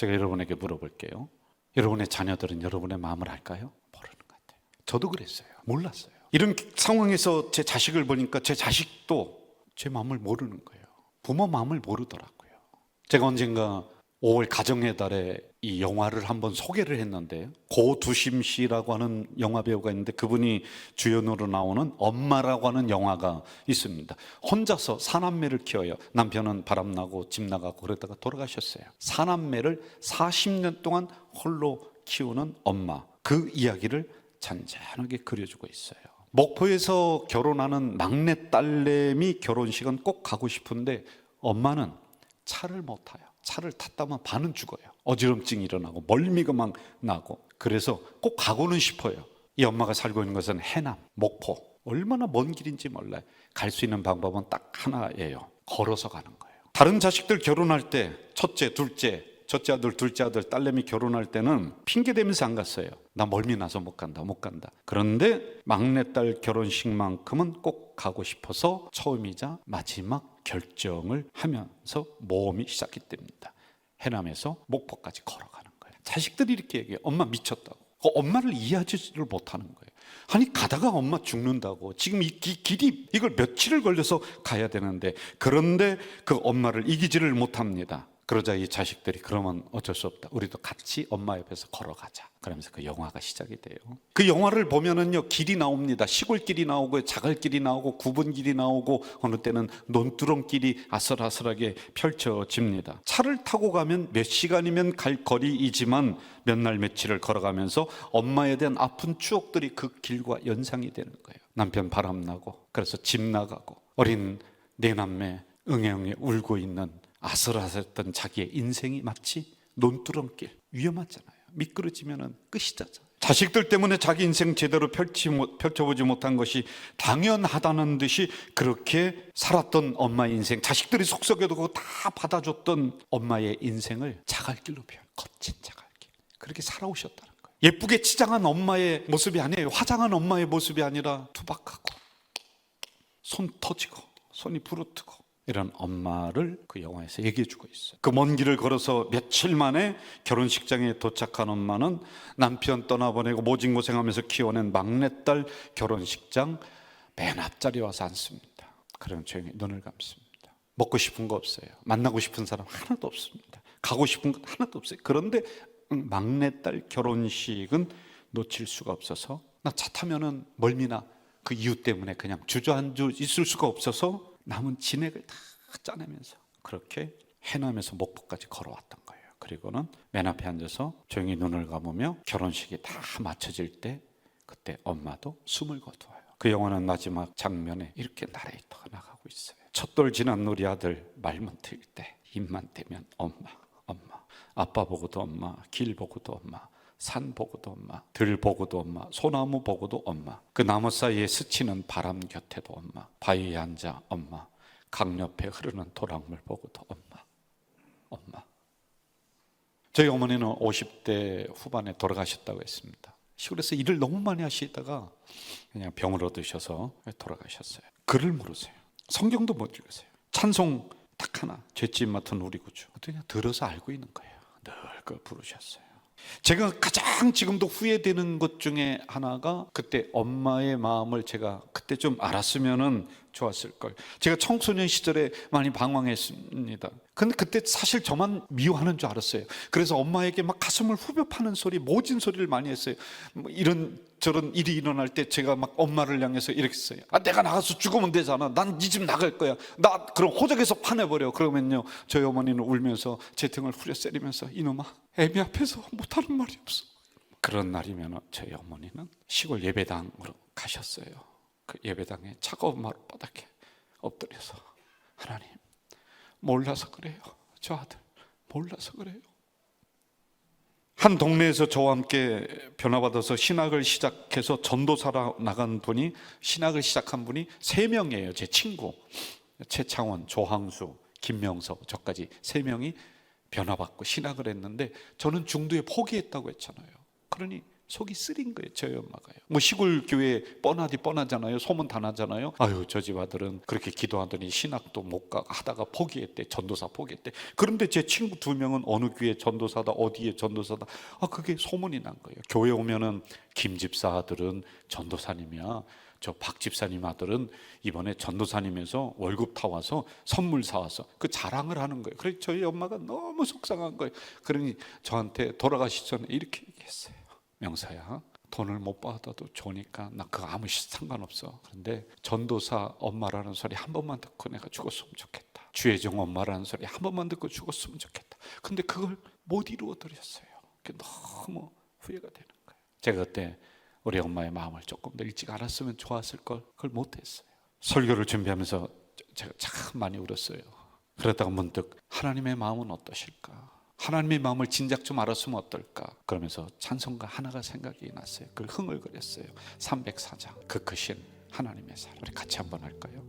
제가 여러분에게 물어볼게요. 여러분의 자녀들은 여러분의 마음을 알까요? 모르는 것 같아요. 저도 그랬어요. 몰랐어요. 이런 상황에서 제 자식을 보니까 제 자식도 제 마음을 모르는 거예요. 부모 마음을 모르더라고요. 제가 언젠가 5월 가정의 달에 이 영화를 한번 소개를 했는데 고두심 씨라고 하는 영화 배우가 있는데 그분이 주연으로 나오는 엄마라고 하는 영화가 있습니다. 혼자서 사남매를 키워요. 남편은 바람나고 집 나가고 그러다가 돌아가셨어요. 사남매를 40년 동안 홀로 키우는 엄마. 그 이야기를 잔잔하게 그려주고 있어요. 목포에서 결혼하는 막내 딸내미 결혼식은 꼭 가고 싶은데 엄마는 차를 못 타요. 차를 탔다면 반은 죽어요. 어지럼증이 일어나고 멀미가 막 나고 그래서 꼭 가고는 싶어요. 이 엄마가 살고 있는 것은 해남, 목포. 얼마나 먼 길인지 몰라요. 갈 수 있는 방법은 딱 하나예요. 걸어서 가는 거예요. 다른 자식들 결혼할 때 첫째, 둘째, 첫째 아들, 둘째 아들, 딸내미 결혼할 때는 핑계 대면서 안 갔어요. 나 멀미 나서 못 간다, 못 간다. 그런데 막내딸 결혼식만큼은 꼭 가고 싶어서 처음이자 마지막 결정을 하면서 모험이 시작이 됩니다. 해남에서 목포까지 걸어가는 거예요. 자식들이 이렇게 얘기해요. 엄마 미쳤다고. 그 엄마를 이해하지를 못하는 거예요. 아니 가다가 엄마 죽는다고 지금 이 기- 길이 이걸 며칠을 걸려서 가야 되는데 그런데 그 엄마를 이기지를 못합니다. 그러자 이 자식들이 그러면 어쩔 수 없다. 우리도 같이 엄마 옆에서 걸어가자. 그러면서 그 영화가 시작이 돼요. 그 영화를 보면은요 길이 나옵니다. 시골길이 나오고 자갈길이 나오고 구분길이 나오고 어느 때는 논두렁길이 아슬아슬하게 펼쳐집니다. 차를 타고 가면 몇 시간이면 갈 거리이지만 몇 날 며칠을 걸어가면서 엄마에 대한 아픈 추억들이 그 길과 연상이 되는 거예요. 남편 바람 나고 그래서 집 나가고 어린 내 남매 응애응애 울고 있는 아슬아슬했던 자기의 인생이 마치 논두렁길 위험하잖아요. 미끄러지면은 끝이잖아요. 자식들 때문에 자기 인생 제대로 펼치 못, 펼쳐보지 못한 것이 당연하다는 듯이 그렇게 살았던 엄마의 인생, 자식들이 속썩여도 다 받아줬던 엄마의 인생을 자갈길로 표현, 거친 자갈길. 그렇게 살아오셨다는 거예요. 예쁘게 치장한 엄마의 모습이 아니에요. 화장한 엄마의 모습이 아니라 투박하고 손 터지고 손이 부르트고 이런 엄마를 그 영화에서 얘기해 주고 있어요. 그 먼 길을 걸어서 며칠 만에 결혼식장에 도착한 엄마는 남편 떠나보내고 모진 고생하면서 키워낸 막내딸 결혼식장 맨 앞자리에 와서 앉습니다. 그럼 조용히 눈을 감습니다. 먹고 싶은 거 없어요. 만나고 싶은 사람 하나도 없습니다. 가고 싶은 것 하나도 없어요. 그런데 음, 막내딸 결혼식은 놓칠 수가 없어서 나 차 타면은 멀미나 그 이유 때문에 그냥 주저앉아 있을 수가 없어서 남은 진액을 다 짜내면서 그렇게 해남에서 목포까지 걸어왔던 거예요. 그리고는 맨 앞에 앉아서 조용히 눈을 감으며 결혼식이 다 마쳐질 때 그때 엄마도 숨을 거두어요. 그 영화는 마지막 장면에 이렇게 나레이터가 나가고 있어요. 첫돌 지난 우리 아들 말문 트일 때 입만 대면 엄마, 엄마. 아빠 보고도 엄마, 길 보고도 엄마. 산 보고도 엄마, 들 보고도 엄마, 소나무 보고도 엄마, 그 나무 사이에 스치는 바람 곁에도 엄마, 바위에 앉아 엄마, 강 옆에 흐르는 도랑물 보고도 엄마, 엄마. 저희 어머니는 50대 후반에 돌아가셨다고 했습니다. 시골에서 일을 너무 많이 하시다가 그냥 병을 얻으셔서 돌아가셨어요. 글을 모르세요. 성경도 못 읽으세요. 찬송 딱 하나, 죄집 맡은 우리 구주. 그냥 들어서 알고 있는 거예요. 늘 그걸 부르셨어요. 제가 가장 지금도 후회되는 것 중에 하나가 그때 엄마의 마음을 제가 그때 좀 알았으면은 좋았을 걸. 제가 청소년 시절에 많이 방황했습니다. 근데 그때 사실 저만 미워하는 줄 알았어요. 그래서 엄마에게 막 가슴을 후벼 파는 소리, 모진 소리를 많이 했어요. 뭐 이런 저런 일이 일어날 때 제가 막 엄마를 향해서 이렇게 했어요. 아, 내가 나가서 죽으면 되잖아. 난 네 집 나갈 거야. 나 그럼 호적에서 파내버려. 그러면요. 저희 어머니는 울면서 제 등을 후려 때리면서 이놈아, 애미 앞에서 못하는 말이 없어. 그런 날이면 저희 어머니는 시골 예배당으로 가셨어요. 그 예배당에 차가운 마룻바닥에 엎드려서 하나님 몰라서 그래요. 저 아들 몰라서 그래요. 한 동네에서 저와 함께 변화받아서 신학을 시작해서 전도사로 나간 분이 신학을 시작한 분이 세 명이에요. 제 친구 최창원, 조항수, 김명석 저까지 세 명이 변화받고 신학을 했는데 저는 중도에 포기했다고 했잖아요. 그러니 속이 쓰린 거예요. 저희 엄마가요. 뭐 시골 교회 뻔하디 뻔하잖아요. 소문 다 나잖아요. 아유 저 집 아들은 그렇게 기도하더니 신학도 못 가 하다가 포기했대. 전도사 포기했대. 그런데 제 친구 두 명은 어느 교회 전도사다 어디에 전도사다. 아 그게 소문이 난 거예요. 교회 오면은 김 집사 아들은 전도사님이야. 저 박 집사님 아들은 이번에 전도사님에서 월급 타와서 선물 사와서 그 자랑을 하는 거예요. 그래서 저희 엄마가 너무 속상한 거예요. 그러니 저한테 돌아가시 전에 이렇게 얘기했어요. 명사야, 돈을 못 받아도 좋으니까 나 그거 아무 상관없어. 그런데 전도사 엄마라는 소리 한 번만 듣고 내가 죽었으면 좋겠다. 주혜정 엄마라는 소리 한 번만 듣고 죽었으면 좋겠다. 근데 그걸 못 이루어 드렸어요. 그게 너무 후회가 되는 거예요. 제가 그때 우리 엄마의 마음을 조금 더 일찍 알았으면 좋았을 걸 그걸 못 했어요. 설교를 준비하면서 제가 참 많이 울었어요. 그러다가 문득 하나님의 마음은 어떠실까? 하나님의 마음을 진작 좀 알았으면 어떨까? 그러면서 찬송가 하나가 생각이 났어요. 그걸 흥얼거렸어요. 304장. 그 크신 하나님의 사랑. 우리 같이 한번 할까요?